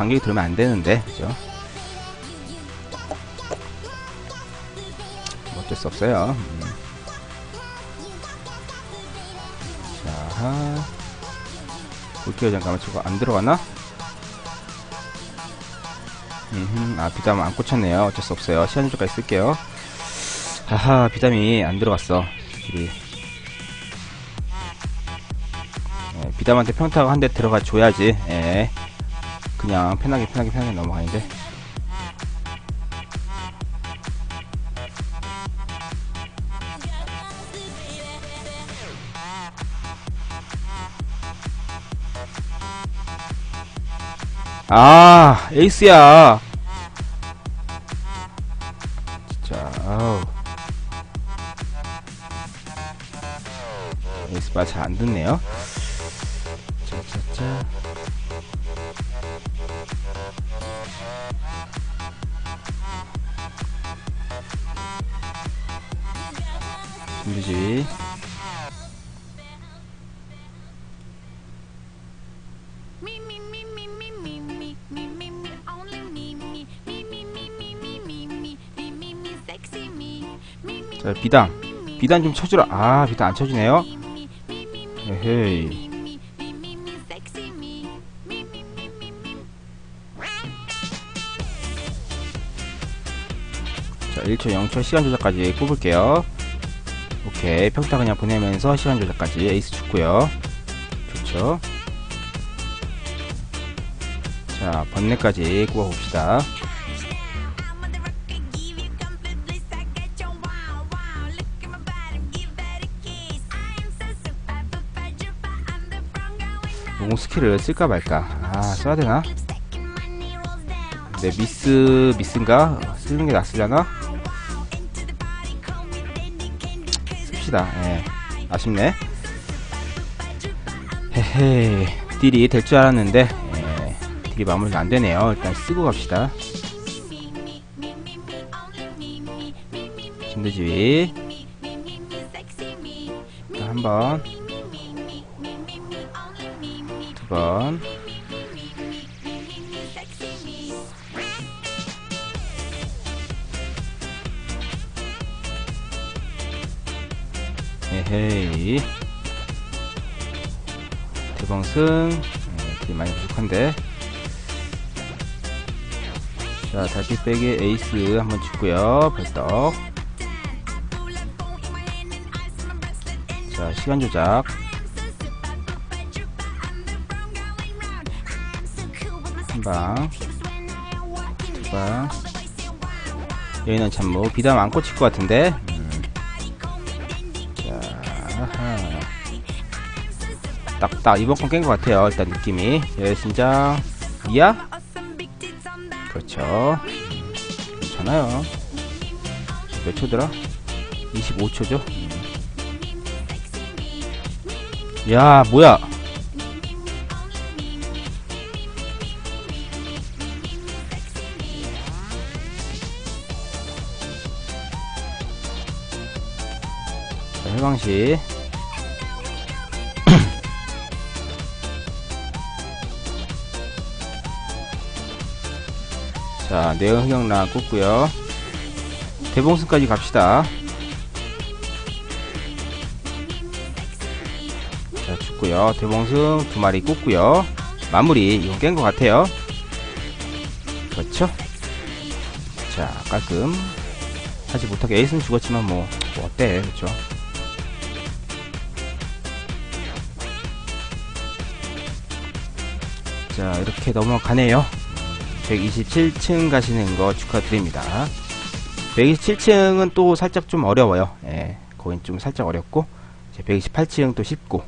반격이 들어오면 안 되는데, 그죠? 뭐 어쩔 수 없어요. 음. 자, 볼게요. 잠깐만, 저거 안 들어가나? 음, 아, 비담 안 꽂혔네요. 어쩔 수 없어요. 시간 조절까지 쓸게요. 하하, 비담이 안 들어갔어. 이 예, 비담한테 평타가 한 대 들어가 줘야지. 예. 그냥 편하게 편하게 편하게 넘어가는데. 아, 에이스야. 진짜, 아우. 에이스 바 잘 안 듣네요. 짜짜짜. 힘들지 자 비단 비단 좀 쳐주라 아 비단 안 쳐주네요 에헤이 자 1초 0초 시간 조작까지 뽑을게요 이렇게 평타 그냥 보내면서 시간 조작까지 에이스 좋고요. 좋죠? 자 번뇌까지 꼽아봅시다. 용 스킬을 쓸까 말까. 아 써야되나? 내 미스 미스인가? 쓰는게 낫으려나? 씁시다. 예. 아쉽네. 헤헤. 딜이 될 줄 알았는데, 예. 딜이 마무리가 안 되네요. 일단 쓰고 갑시다. 진드지휘. 일단 한 번, 두 번. 에헤이. 대방승. 예, 딜 많이 부족한데. 자, 달빛 빼기 에이스 한번 죽고요. 벌떡. 자, 시간 조작. 한 방, 두 방. 여기는 참뭐 비담 안 꽂힐 것 같은데. 음. 자, 아하. 딱딱 이번 건 깬 것 같아요. 일단 느낌이. 열신장 이야? 그렇죠. 음, 괜찮아요. 몇 초더라? 25초죠? 야, 뭐야? 자, 해방시. 자, 내연 흑영란 꽂고요. 대봉승까지 갑시다. 자, 죽고요. 대봉승 두 마리 꽂고요. 마무리 이건 깬 것 같아요. 그렇죠? 자, 깔끔. 하지 못하게 에이스는 죽었지만 뭐, 뭐 어때, 그렇죠? 자, 이렇게 넘어가네요. 127층 가시는 거 축하드립니다. 127층은 또 살짝 좀 어려워요. 예, 거긴 좀 살짝 어렵고, 128층 또 쉽고,